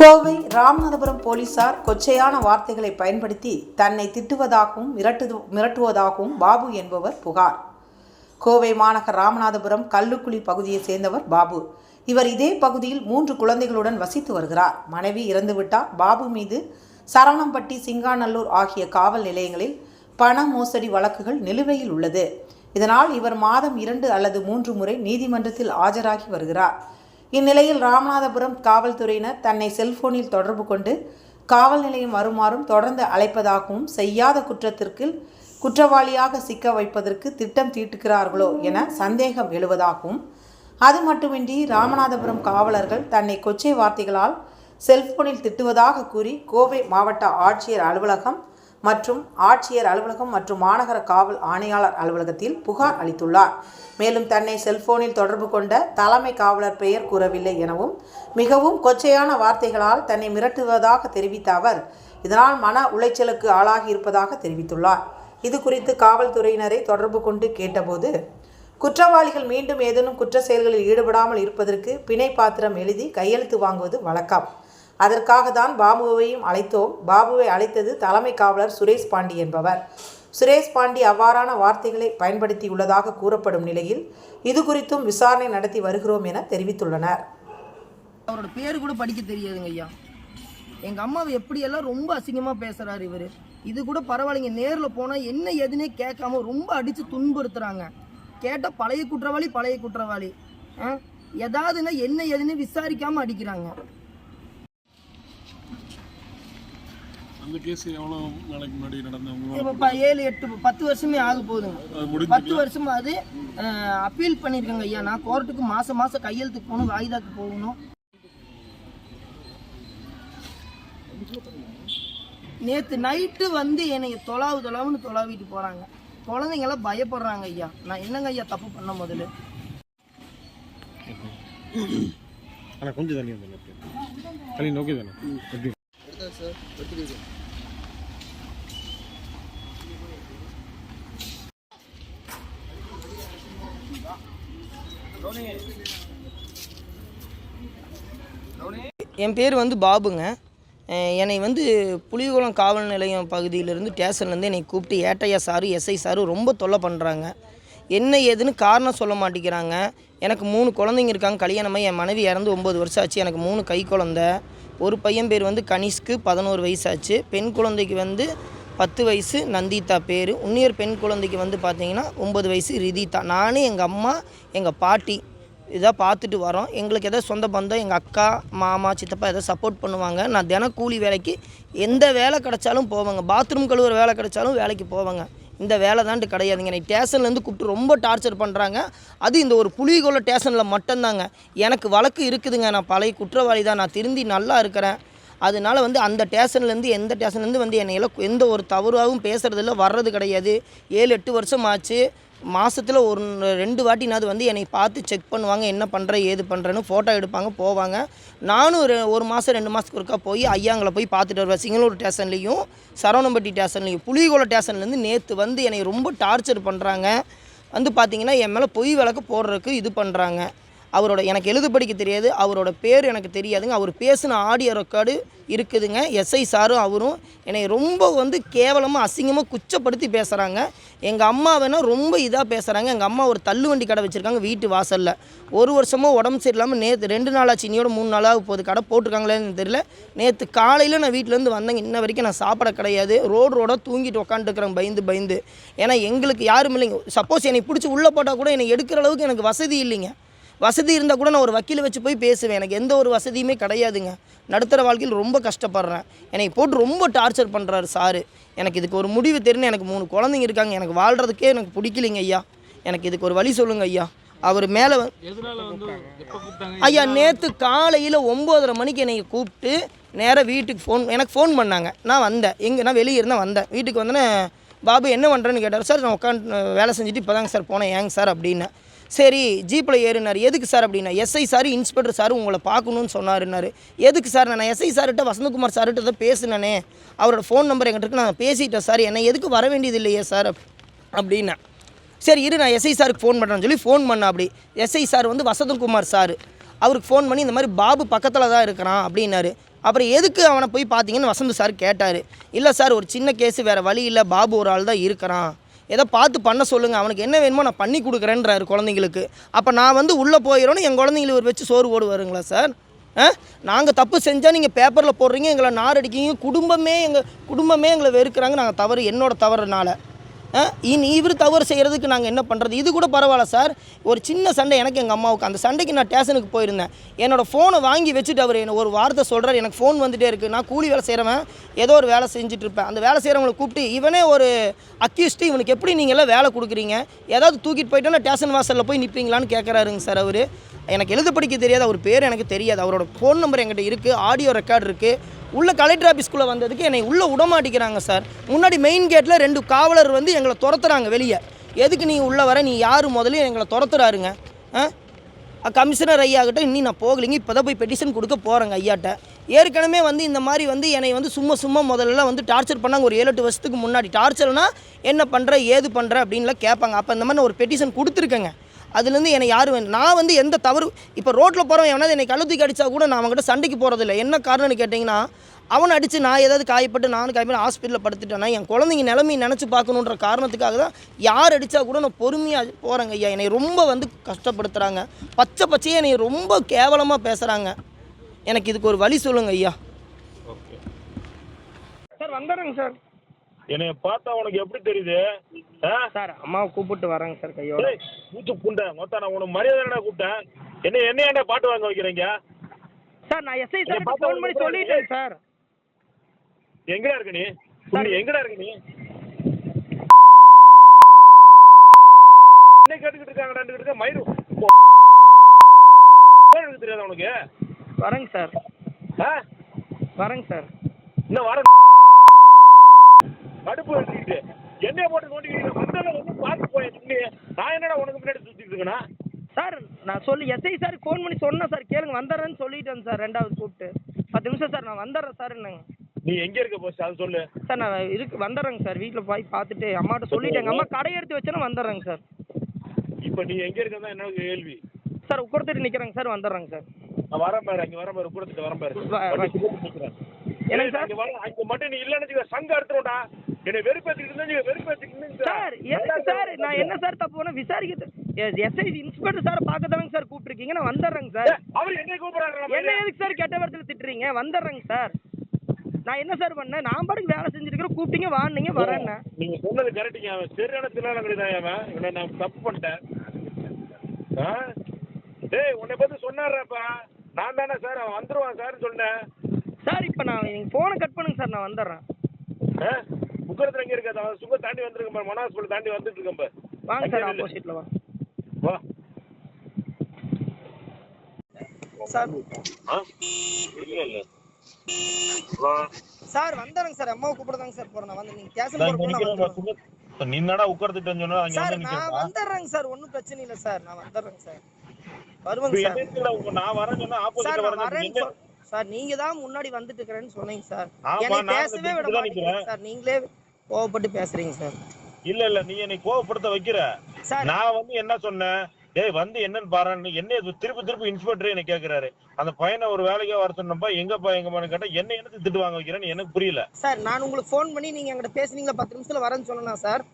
கோவை ராமநாதபுரம் போலீசார் கொச்சையான வார்த்தைகளை பயன்படுத்தி தன்னை திட்டுவதாகவும் மிரட்டு மிரட்டுவதாகவும் பாபு என்பவர் புகார். கோவை மாநகர் ராமநாதபுரம் கல்லுக்குழி பகுதியைச் சேர்ந்தவர் பாபு. இவர் இதே பகுதியில் மூன்று குழந்தைகளுடன் வசித்து வருகிறார். மனைவி இறந்துவிட்டார் பாபு மீது சரவணம்பட்டி சிங்காநல்லூர் ஆகிய காவல் நிலையங்களில் பண மோசடி வழக்குகள் நிலுவையில் உள்ளது. இதனால் இவர் மாதம் இரண்டு அல்லது மூன்று முறை நீதிமன்றத்தில் ஆஜராகி வருகிறார். இந்நிலையில் ராமநாதபுரம் காவல்துறையினர் தன்னை செல்போனில் தொடர்பு கொண்டு காவல் நிலையம் வருமாறும் தொடர்ந்து அழைப்பதாகவும் செய்யாத குற்றத்திற்கு குற்றவாளியாக சிக்க வைப்பதற்கு திட்டம் தீட்டுகிறார்களோ என சந்தேகம் எழுவதாகவும் அது மட்டுமின்றி ராமநாதபுரம் காவலர்கள் தன்னை கொச்சை வார்த்தைகளால் செல்போனில் திட்டுவதாக கூறி கோவை மாவட்ட ஆட்சியர் அலுவலகம் மற்றும் ஆட்சியர் அலுவலகம் மற்றும் மாநகர காவல் ஆணையாளர் அலுவலகத்தில் புகார் அளித்துள்ளார். மேலும் தன்னை செல்போனில் தொடர்பு கொண்ட தலைமை காவலர் பெயர் கூறவில்லை எனவும் மிகவும் கொச்சையான வார்த்தைகளால் தன்னை மிரட்டுவதாக தெரிவித்த அவர் இதனால் மன உளைச்சலுக்கு ஆளாகி இருப்பதாக தெரிவித்துள்ளார். இது குறித்து காவல்துறையினரை தொடர்பு கொண்டு கேட்டபோது குற்றவாளிகள் மீண்டும் ஏதேனும் குற்ற செயல்களில் ஈடுபடாமல் இருப்பதற்கு பிணை பாத்திரம் எழுதி கையெழுத்து வாங்குவது வழக்கம். அதற்காக தான் பாபுவையும் அழைத்தோம். பாபுவை அழைத்தது தலைமை காவலர் சுரேஷ் பாண்டி என்பவர். சுரேஷ் பாண்டி அவ்வாறான வார்த்தைகளை பயன்படுத்தியுள்ளதாக கூறப்படும் நிலையில் இது குறித்தும் விசாரணை நடத்தி வருகிறோம் என தெரிவித்துள்ளனர். அவரோட பேர் கூட படிக்க தெரியாதுங்க ஐயா. எங்கள் அம்மாவை எப்படியெல்லாம் ரொம்ப அசிங்கமாக பேசுகிறார் இவர். இது கூட பரவாயில்லைங்க. நேரில் போனால் என்ன எதுனே கேட்காம ரொம்ப அடித்து துன்புறுத்துறாங்க. கேட்ட பழைய குற்றவாளி பழைய குற்றவாளி. ஆ? ஏதாவதுன்னா என்ன எதுன்னு விசாரிக்காமல் அடிக்கிறாங்க. அந்த கேஸ் எவ்வளோ நாளைக்கு முன்னாடி நடந்தவங்க ஏழு எட்டு பத்து வருஷமே ஆக முடிஞ்சு பத்து வருஷமா அது அப்பீல் பண்ணியிருக்கேங்க ஐயா. நான் கோர்ட்டுக்கு மாசம் மாசம் கையெழுத்துக்கு போகணும் வாய்தாக்கு போகணும். நேத்து நைட்டு வந்து என்னை தொலாவு தொலாவுன்னு தொலாவிட்டு போறாங்க. குழந்தைங்க எல்லாம் பயப்படுறாங்க ஐயா. நான் என்னங்க ஐயா தப்பு பண்ண முதல்ல? ஆனால் கொஞ்சம் தண்ணி தண்ணி நோக்கி தானே எப்படி? என் பேர் வந்து பாபுங்க. என்னை வந்து புலிகுளம் காவல் நிலையம் பகுதியிலேருந்து ஸ்டேஷன்லேருந்து என்னை கூப்பிட்டு ஏட்டையா சாரு எஸ்ஐ சாரு ரொம்ப தொல்லை பண்ணுறாங்க என்ன ஏதுன்னு காரணம் சொல்ல மாட்டேங்கிறாங்க. எனக்கு மூணு குழந்தைங்க இருக்காங்க. கல்யாணமாக என் மனைவி இறந்து ஒம்பது வருஷம் ஆச்சு. எனக்கு மூணு கை குழந்த. ஒரு பையன் பேர் வந்து கனிஷ்க்கு பதினோரு வயசாச்சு பெண் குழந்தைக்கு வந்து பத்து வயசு நந்திதா பேர். உன்னியர் பெண் குழந்தைக்கு வந்து பார்த்தீங்கன்னா ஒம்பது வயசு ரிதிதா. நானும் எங்கள் அம்மா எங்கள் பாட்டி இதாக பார்த்துட்டு வரோம். எங்களுக்கு எதாவது சொந்த பந்தம் எங்கள் அக்கா மாமா சித்தப்பா எதாவது சப்போர்ட் பண்ணுவாங்க. நான் தினம் கூலி வேலைக்கு எந்த வேலை கிடைச்சாலும் போவேங்க. பாத்ரூம் கழுவுற வேலை கிடைச்சாலும் வேலைக்கு போவேங்க. இந்த வேலை தான்ட்டு கிடையாதுங்க. எனக்கு ஸ்டேஷன்லேருந்து கூப்பிட்டு ரொம்ப டார்ச்சர் பண்ணுறாங்க அது இந்த ஒரு புலிகொள்ள ஸ்டேஷனில் மட்டும்தாங்க. எனக்கு வழக்கு இருக்குதுங்க. நான் பழைய குற்றவாளி தான் நான் திருந்தி நல்லா இருக்கிறேன். அதனால வந்து அந்த ஸ்டேஷன்லேருந்து எந்த ஸ்டேஷன்லேருந்து வந்து என்னையெல்லாம் எந்த ஒரு தவறாகவும் பேசுகிறதில்ல வர்றது கிடையாது. ஏழு எட்டு வருஷம் ஆச்சு மாதத்தில் ஒரு ரெண்டு வாட்டினாவது வந்து என்னை பார்த்து செக் பண்ணுவாங்க என்ன பண்ணுற ஏது பண்ணுறேன்னு ஃபோட்டோ எடுப்பாங்க போவாங்க. நானும் ஒரு ஒரு மாதம் ரெண்டு மாதத்துக்கு ஒருக்கா போய் ஐயாங்களை போய் பார்த்துட்டு வருவேன். சிங்களூர் ஸ்டேஷன்லேயும் சரவணம்பட்டி ஸ்டேஷன்லேயும் புலிகோல ஸ்டேஷன்லேருந்து நேற்று வந்து என்னை ரொம்ப டார்ச்சர் பண்ணுறாங்க வந்து பார்த்திங்கன்னா என் மேலே பொய் விளக்கு போடுறதுக்கு இது பண்ணுறாங்க அவரோட எனக்கு எழுத படிக்க தெரியாது அவரோட பேர் எனக்கு தெரியாதுங்க. அவர் பேசின ஆடியோ ரெக்கார்டு இருக்குதுங்க. எஸ்ஐ சாரும் அவரும் என்னை ரொம்ப வந்து கேவலமாக அசிங்கமாக குச்சப்படுத்தி பேசுகிறாங்க எங்கள் அம்மா வேணால் ரொம்ப இதாக பேசுகிறாங்க எங்கள் அம்மா ஒரு தள்ளுவண்டி கடை வச்சுருக்காங்க வீட்டு வாசலில். ஒரு வருஷமாக உடம்பு சரியில்லாமல் நேற்று ரெண்டு நாளாச்சு இனியோட மூணு நாளாக போகுது. கடை போட்டிருக்காங்களேன்னு தெரியல. நேற்று காலையில் நான் வீட்டிலேருந்து வந்தேங்க. இன்ன வரைக்கும் நான் சாப்பிட கிடையாது. ரோடு ரோடாக தூங்கிட்டு உட்காந்துருக்குறேன் பயந்து பயந்து. ஏன்னா எங்களுக்கு யாரும் இல்லைங்க. சப்போஸ் என்னை பிடிச்சி உள்ளே போட்டால் கூட என்னை எடுக்கிற அளவுக்கு எனக்கு வசதி இல்லைங்க. வசதி இருந்தால் கூட நான் ஒரு வக்கீலை வச்சு போய் பேசுவேன். எனக்கு எந்த ஒரு வசதியுமே கிடையாதுங்க. நடுத்தர வாழ்க்கையில் ரொம்ப கஷ்டப்படுறேன். என்னை போட்டு ரொம்ப டார்ச்சர் பண்ணுறாரு சாரு. எனக்கு இதுக்கு ஒரு முடிவு தெரிஞ்சு எனக்கு மூணு குழந்தைங்க இருக்காங்க. எனக்கு வாழ்கிறதுக்கே எனக்கு பிடிக்கலைங்க ஐயா. எனக்கு இதுக்கு ஒரு வழி சொல்லுங்க ஐயா. அவர் மேலே ஐயா நேற்று காலையில் ஒம்போதரை மணிக்கு என்னை கூப்பிட்டு நேராக வீட்டுக்கு ஃபோன் எனக்கு ஃபோன் பண்ணாங்க. நான் வந்தேன். எங்கே நான் வெளியே இருந்தால் வந்தேன். வீட்டுக்கு வந்தோன்னே பாபு என்ன பண்ணுறேன்னு கேட்டார். சார் நான் உட்காந்து வேலை செஞ்சுட்டு இப்போ தாங்க சார் போனேன். ஏங்க சார்? அப்படின்னு. சரி ஜீப்பில் ஏறினார். எதுக்கு சார் அப்படின்னா எஸ்ஐ சார் இன்ஸ்பெக்டர் சார் உங்களை பார்க்கணுன்னு சொன்னாருன்னாரு. எதுக்கு சார்? நான் எஸ்ஐ சார்கிட்ட வசந்தகுமார் சார்கிட்ட தான் பேசினேனே. அவரோட ஃபோன் நம்பர் எங்கிட்ட இருக்கு. நான் பேசிட்டேன் சார். என்னை எதுக்கு வர வேண்டியது இல்லையே சார் அப்படின்னா. சரி இரு நான் எஸ்ஐ சாருக்கு ஃபோன் பண்ணுறேன்னு சொல்லி ஃபோன் பண்ண அப்படி. எஸ்ஐ சார் வந்து வசந்தகுமார் சார். அவருக்கு ஃபோன் பண்ணி இந்த மாதிரி பாபு பக்கத்தில் தான் இருக்கிறான் அப்படின்னாரு. அப்புறம் எதுக்கு அவனை போய் பார்த்தீங்கன்னு வசந்த் சார் கேட்டார். இல்லை சார் ஒரு சின்ன கேஸு வேறு வழி இல்லை. பாபு ஒரு ஆள் தான் இருக்கிறான். ஏதோ பார்த்து பண்ண சொல்லுங்கள் அவனுக்கு என்ன வேணுமோ நான் பண்ணி கொடுக்குறேன்றாரு குழந்தைங்களுக்கு. அப்போ நான் வந்து உள்ளே போயிடணும் என் குழந்தைங்களுக்கு ஒரு வச்சு சோறு போடுவாருங்களா சார்? ஆ? நாங்கள் தப்பு செஞ்சால் நீங்கள் பேப்பரில் போடுறீங்க எங்களை நார் அடிக்கிங்க குடும்பமே எங்கள் குடும்பமே எங்களை வெறுக்கிறாங்க நாங்கள் தவறு என்னோட தவறுனால. இனி இவர் தவறு செய்கிறதுக்கு நாங்கள் என்ன பண்ணுறது இது கூட பரவாயில்ல சார். ஒரு சின்ன சண்டை எனக்கு எங்கள் அம்மாவுக்கு. அந்த சண்டைக்கு நான் ஸ்டேஷனுக்கு போயிருந்தேன். என்னோடய ஃபோனை வாங்கி வச்சுட்டு அவர் என்ன ஒரு வார்த்தை சொல்கிறார் எனக்கு ஃபோன் வந்துகிட்டே இருக்குது நான் கூலி வேலை செய்கிறவன் ஏதோ ஒரு வேலை செஞ்சுட்டு இருப்பேன். அந்த வேலை செய்கிறவங்களை கூப்பிட்டு இவனே ஒரு அக்யூஸ்ட்டு இவனுக்கு எப்படி நீங்கள் எல்லாம் வேலை கொடுக்குறீங்க? ஏதாவது தூக்கிட்டு போயிட்டோன்னா ஸ்டேஷன் வாசலில் போய் நிற்பீங்களான்னு கேட்குறாருங்க சார் அவர். எனக்கு எழுத படிக்க தெரியாது. அவர் பேர் எனக்கு தெரியாது. அவரோட ஃபோன் நம்பர் என்கிட்ட இருக்குது ஆடியோ ரெக்கார்டு இருக்குது உள்ளே கலெக்டர் ஆஃபீஸ்க்குள்ளே வந்ததுக்கு என்னை உள்ளே விட மாட்டேங்கிறாங்க சார் முன்னாடி மெயின் கேட்டில் ரெண்டு காவலர் வந்து எங்களை துரத்துறாங்க வெளியே. எதுக்கு நீ உள்ளே வர? நீ யார் முதல்ல எங்களை துரத்துறாருங்க? ஆ? கமிஷனர் ஐயாக்கிட்ட இன்னும் நான் போகலைங்க. இப்போ தான் போய் பெட்டிஷன் கொடுக்க போகிறேங்க ஐயாட்ட. ஏற்கனவே வந்து இந்த மாதிரி வந்து என்னை வந்து சும்மா சும்மா முதல்ல வந்து டார்ச்சர் பண்ணாங்க. ஒரு ஏழு எட்டு வருஷத்துக்கு முன்னாடி. டார்ச்சர்னா என்ன பண்ணுற ஏது பண்ணுற அப்படின்லாம் கேட்பாங்க. அப்போ இந்த மாதிரி நான் ஒரு பெட்டிஷன் கொடுத்துருக்கேங்க. அதுலேருந்து என்னை யார் வேணும் நான் வந்து எந்த தவறு இப்போ ரோட்டில் போகிறவன் எவனாவது என்னை கழுத்துக்கு அடித்தா கூட நான் அவங்ககிட்ட சண்டைக்கு போகிறதில்ல என்ன காரணம்னு கேட்டிங்கன்னா அவனை அடித்து நான் ஏதாவது காயப்பட்டு நானும் காயப்பட்டு ஹாஸ்பிட்டலில் படுத்துட்டேன்னா என் குழந்தைங்க நிலமையை நினச்சி பார்க்கணுன்ற காரணத்துக்காக தான் யார் அடித்தா கூட நான் பொறுமையாக போகிறேங்க ஐயா. என்னை ரொம்ப வந்து கஷ்டப்படுத்துகிறாங்க பச்சை பச்சையே என்னை ரொம்ப கேவலமாக பேசுகிறாங்க எனக்கு இதுக்கு ஒரு வழி சொல்லுங்க ஐயா. சார் வந்துடுறேங்க சார். என்னைய பார்த்தா உனக்கு எப்படி தெரியுது? சார் அம்மாவை கூப்பிட்டு வரேங்க சார் கையோட. மூச்சு புண்டை. மொத்தம் நான் உனக்கு மரியாதை கூப்பிட்டேன்? என்ன என்ன ஏன்டா பாட்டு வாங்க வைக்கிறீங்க? சார் நான் எஸ்ஐ சாருக்கு phone பண்ணி சொல்லிட்டேன் சார். எங்கடா இருக்க நீ? புள்ளி, எங்கடா இருக்க நீ? என்ன கேட்டுக்கிட்டு இருக்காங்க ரெண்டு இருக்க மயிறு. எனக்கு தெரியாதா உனக்கு? வரேங்க சார். ஆ? வரேங்க சார். இன்னும் வர கடுப்பு எடுத்துக்கிட்டு என்னைய போட்டு நோண்டிக்கிட்டு வந்ததை வந்து பார்த்து போய் நான் என்னடா உனக்கு முன்னாடி சுத்திட்டு இருக்கேனா? சார் நான் சொல்லி எஸ்ஐ சார் ஃபோன் பண்ணி சொன்னேன் சார் கேளுங்க வந்துடுறேன்னு சொல்லிட்டேன் சார் ரெண்டாவது கூப்பிட்டு. பத்து நிமிஷம் சார் நான் வந்துடுறேன் சார் என்னங்க. நீ எங்க இருக்க போச்சு? அது சொல்லு. சார் நான் இருக்கு வந்துடுறேங்க சார் வீட்டில் போய் பார்த்துட்டு அம்மாட்ட சொல்லிட்டு எங்கள் அம்மா கடை எடுத்து வச்சேன்னா வந்துடுறேங்க சார். இப்ப நீ எங்க இருக்கதான் என்ன கேள்வி? சார் உட்கார்த்துட்டு நிற்கிறேங்க சார் வந்துடுறேங்க சார். நான் வரேன் பாரு அங்க வரேன் பாரு கூடத்துட்டு வரேன் பாரு. என்னங்க சார்? அங்க வரேன். மட்டும் நீ இல்லன்னு வச்சுக்க, சங்க எடுத்துருவோம்டா. என்னை வெறுப்பேத்திட்டு இருந்தா நீங்க சார் எதுக்கு சார் நான் என்ன சார் தப்பு பண்ண விசாரிக்க எஸ்ஐ இன்ஸ்பெக்டர் சார் பார்க்க சார் கூப்பிட்டுருக்கீங்க. நான் வந்துடுறேங்க சார். அவர் என்னை கூப்பிடுறாரு என்ன எதுக்கு சார் கெட்ட வார்த்தையில திட்டுறீங்க? வந்துடுறேங்க சார். நான் என்ன சார் பண்ணேன்? நான் பாட்டுக்கு வேலை செஞ்சுருக்கிறேன் கூப்பிட்டீங்க வான்னீங்க வரேன்னு. நீங்க சொன்னது கரெக்டுங்க அவன் சரியான தான் அவன். இவனை நான் தப்பு பண்ணிட்டேன். ஆ? டேய் உன்னை பத்தி சொன்னாருப்பா நான் தானே சார் அவன் வந்துருவான் சார் சொன்னேன். சார் இப்போ நான் நீங்கள் ஃபோனை கட் பண்ணுங்க சார் நான் வந்துடுறேன். ஆ? முக்கரத்துல எங்க இருக்காது அவன் சுக தாண்டி வந்திருக்கேன் பாரு. மனா தாண்டி வந்துட்டு இருக்கேன் பாரு. வாங்க சார். ஆப்போசிட்டில் வாங்க வா. சார். ஆ? இல்ல இல்ல. வா. சார் வந்துடுறேங்க சார். அம்மாவை கூப்பிடுதாங்க சார் போகிறேன் நான் வந்து நான் நான் வந்துடுறேன். சுக- இப்ப நீ என்னடா உட்கார்ந்துட்டேன்னு சொன்னா? அங்க சார் வந்து நான் நிக்கிறேன் வந்துடுறேங்க சார். ஒன்றும் பிரச்சனை இல்லை சார். நான் வந்துடுறேங்க சார். வருவேங்க சார். நான் வரேன்னு சொன்னா சார் ஆப்போசிட்ல சார் நீங்க தான் முன்னாடி வந்துட்டு இருக்கிறேன்னு சொன்னீங்க சார். என்னை பேசவே விட நிக்கிறேன். சார். நீங்களே கோவப்பட்டு பேசுறீங்க சார். இல்ல இல்ல நீ என்னை கோவப்படுத்த வைக்கிற. நான் வந்து என்ன சொன்னேன்? டேய் வந்து என்னன்னு பாருன்னு என்ன திருப்பி திருப்பி இன்ஸ்பெக்டர் என்ன கேக்குறாரு. அந்த பையனை ஒரு வேலைக்கா வர சொன்னப்பா எங்கப்பா எங்கப்பான்னு கேட்டா என்ன என்னத்துக்கு திட்டு வாங்க வைக்கிறேன்னு எனக்கு புரியல. சார் நான் உங்களுக்கு ஃபோன் பண்ணி நீங்க என்கிட்ட பேசுனீங்களா? பத்து நிமிஷத்துல வரேன்னு சொன்னா சார்?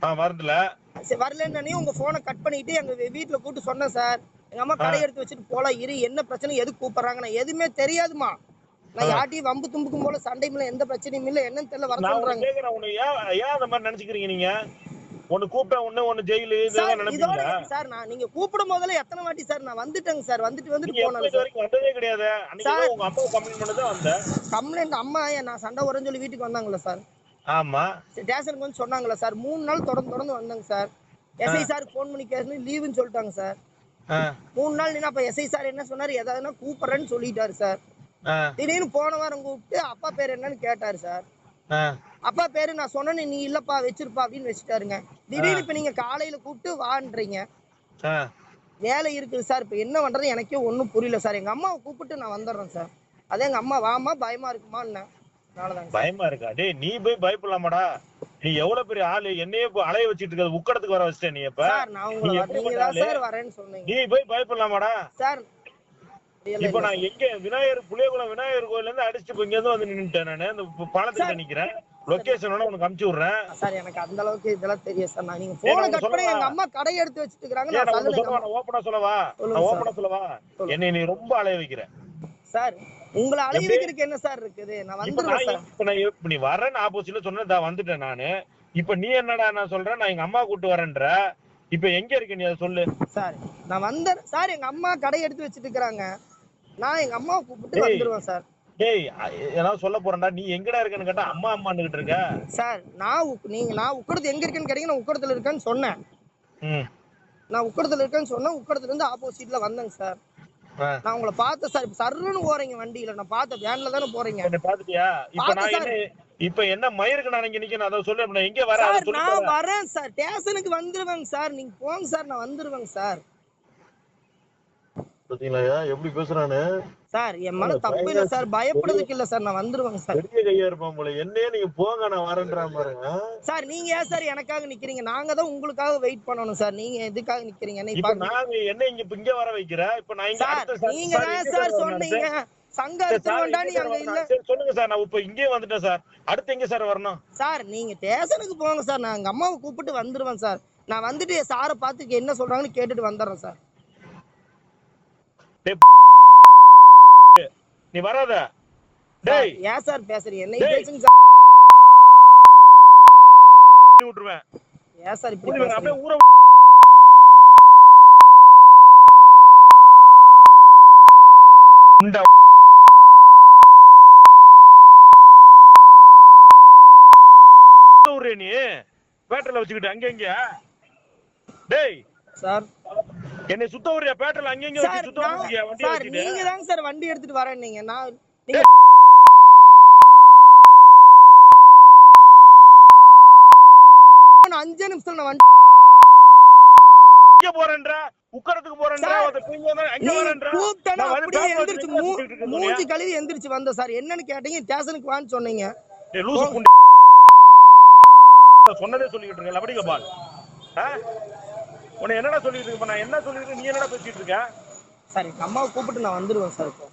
ஆ வரதுல சரி வரலன்னு உங்க போனை கட் பண்ணிட்டு எங்க வீட்டுல கூப்பிட்டு சொன்னேன் சார். எங்க அம்மா கடை எடுத்து வச்சுட்டு போலாம் இரு என்ன பிரச்சனை எதுக்கு கூப்பிடுறாங்க நான் எதுவுமே தெரியாதுமா நான் யார்ட்டையும் வம்பு தும்புக்கும் போல சண்டையும் எந்த பிரச்சனையும் இல்லை என்னன்னு தெரியல வர சொல்றாங்க. ஏன் அந்த மாதிரி நினைச்சுக்கிறீங்க நீங்க? ஒன்னு கூப்பிட்டா ஒண்ணு ஒன்னு ஜெயிலு சார் நான் நீங்க கூப்பிடும் போதெல்லாம் எத்தனை வாட்டி சார் நான் வந்துட்டேங்க சார் வந்துட்டு வந்துட்டு போனேன் வந்ததே கிடையாது. உங்க அப்பா கம்ப்ளைண்ட் பண்ணதான் வந்தேன். கம்ப்ளைண்ட் அம்மா நான் சண்டை வரேன்னு சொல்லி வீட்டுக்கு வந்தாங்களா சார். ஆமா. ஸ்டேஷனுக்கு வந்து சொன்னாங்களா சார் மூணு நாள் தொடர்ந்து தொடர்ந்து வந்தாங்க சார். எஸ்ஐ சார் ஃபோன் பண்ணி கேட்கணும் லீவுன்னு சொல்லிட்டாங்க சார். மூணு நாள் நின்று அப்போ எஸ்ஐ சார் என்ன சொன்னார்? எதாவதுனா கூப்பிட்றேன்னு சொல்லிட்டாரு சார் திடீர்னு போன வாரம் கூப்பிட்டு அப்பா பேர் என்னன்னு கேட்டாரு சார். அப்பா பேரு நான் சொன்னேன்னு நீ இல்லப்பா வச்சிருப்பா அப்படின்னு வச்சுட்டாருங்க. திடீர்னு இப்போ நீங்க காலையில கூப்பிட்டு வான்றீங்க. வேலை இருக்குது சார் இப்போ என்ன பண்றது? எனக்கே ஒன்றும் புரியல சார் எங்க அம்மாவை கூப்பிட்டு நான் வந்துடுறேன் சார் அதே எங்க அம்மா வாமா பயமா இருக்குமான்னு. பயமா இருக்கா? டேய் நீ போய் பயப்படலாமாடா? நீ எவ்வளவு பெரிய ஆளு? என்னையே அலைய வச்சிட்டு இருக்க உக்கடத்துக்கு வர வச்சிட்ட நீ இப்ப நீ போய் பயப்படலாமாடா? இப்ப நான் எங்க விநாயகர் புளியகுளம் விநாயகர் கோயில்ல இருந்து அடிச்சுட்டு இங்க இருந்து வந்து நின்னுட்டேன் நானு. இந்த பாலத்துல நிக்கிறேன். லொகேஷன் வேணா உனக்கு அமுச்சு விடுறேன். சார் எனக்கு அந்த அளவுக்கு இதெல்லாம் தெரியும் சார். நீங்க போன கட் பண்ணி? எங்க அம்மா கடை எடுத்து வச்சுட்டு இருக்காங்க நான் உனக்கு சொல்லவா? ஓப்பனா சொல்லவா. என்னை நீ ரொம்ப அலைய வைக்கிற. சார் உங்களை? வைக்கிறதுக்கு என்ன சார் இருக்குது? நான் நான் சார். இப்ப நான் இப்ப நீ வரேன்னு ஆப்போசிட்ல சொன்ன நான் வந்துட்டேன் நானு. இப்ப நீ என்னடா நான் சொல்றேன் நான் எங்க அம்மா கூட்டு வரேன்ற. இப்ப எங்க இருக்க நீ? அதை சொல்லு. சார் நான் வந்த சார் எங்க அம்மா கடை எடுத்து வச்சுட்டு இருக்காங்க நான் எங்க அம்மாவை கூப்பிட்டு ஏய். வந்துடுவேன் சார். டேய் ஏதாவது சொல்ல போறேன்டா. நீ எங்கடா இருக்கன்னு கேட்டா அம்மா அம்மான்னு இருக்க. சார் நான் நீங்க நான் உக்கடத்து எங்க இருக்கேன்னு கேட்டீங்க நான் உக்கடத்துல இருக்கேன்னு சொன்னேன். நான் உக்கடத்துல இருக்கேன்னு சொன்னேன் உக்கடத்துல இருந்து ஆப்போசிட்ல வந்தேங்க சார். நான் உங்களை பார்த்தேன் சார் சர்ன்னு போறீங்க வண்டியில. நான் பார்த்தேன் வேன்ல தானே போறீங்க. என்னை பாத்துட்டியா இப்ப நான் என்ன இப்ப என்ன மயிருக்கு நான் இங்க நிக்கணும்? அதை சொல்லு எங்க வர நான். வரேன் சார். ஸ்டேஷனுக்கு வந்துருவேங்க சார். நீங்க போங்க சார். நான் வந்துருவேங்க சார். பாத்தீங்களா? எப்படி பேசுறானு? சார் என் மேல தப்பு இல்ல சார். பயப்படுறதுக்கு இல்ல சார். நான் வந்துருவேங்க சார். பெரிய கையா இருப்பான் போல. என்னையே நீங்க போங்க நான் வரேன்றான் பாருங்க. சார் நீங்க ஏன் சார் எனக்காக நிக்கிறீங்க? நாங்க தான் உங்களுக்காக வெயிட் பண்ணணும் சார். நீங்க எதுக்காக நிக்கிறீங்க? என்னை நான் என்ன இங்க இங்க வர வைக்கிற? இப்ப நான் இங்க நீங்க தான் சார் சொன்னீங்க. சங்க சொல்லுங்க சார். நான் இப்ப இங்கே வந்துட்டேன் சார். அடுத்து எங்க சார் வரணும்? சார் நீங்க ஸ்டேஷனுக்கு போங்க சார். நான் எங்க அம்மாவை கூப்பிட்டு வந்துருவேன் சார். நான் வந்துட்டு சாரை பார்த்து என்ன சொல்றாங்கன்னு கேட்டுட்டு வந்துடுறேன் சார். நீ வராத. டேய். ஏன் சார் பேசுறீங்க? என்ன. பேசுங்க சார். விட்டுருவேன். ஏன் சார் இப்படி அப்படியே ஊற இந்த நீ. பேட்டர்ல வச்சுக்கிட்டு அங்க எங்க டேய். சார் என்னை சுத்த ஊரியா பேட்டர்ல அங்க எங்க சார் வச்சு சுத்த ஊரியா வண்டி சார் நீங்க தாங்க சார் வண்டி எடுத்துட்டு வரேன் நீங்க. நான் நீங்க அஞ்சு நிமிஷம் நான் வண்டி போறேன்ற. உக்கரத்துக்கு போறேன்ற. வந்தா அங்க வரேன்ற. வந்து அப்படியே எந்திரிச்சு மூஞ்சி? கழுவி எந்திரிச்சு வந்தேன் சார். என்னன்னு கேட்டீங்க ஸ்டேஷனுக்கு வான்னு சொன்னீங்க. சொன்னதே சொல்லிட்டு இருக்க லபடி கபால்? உன்னை என்னடா சொல்லிட்டு இருக்க? நான் என்ன சொல்லிட்டு நீ என்னடா பேசிட்டு இருக்க? சார் எங்க அம்மாவை கூப்பிட்டு நான் வந்துருவேன் சார் இப்போ.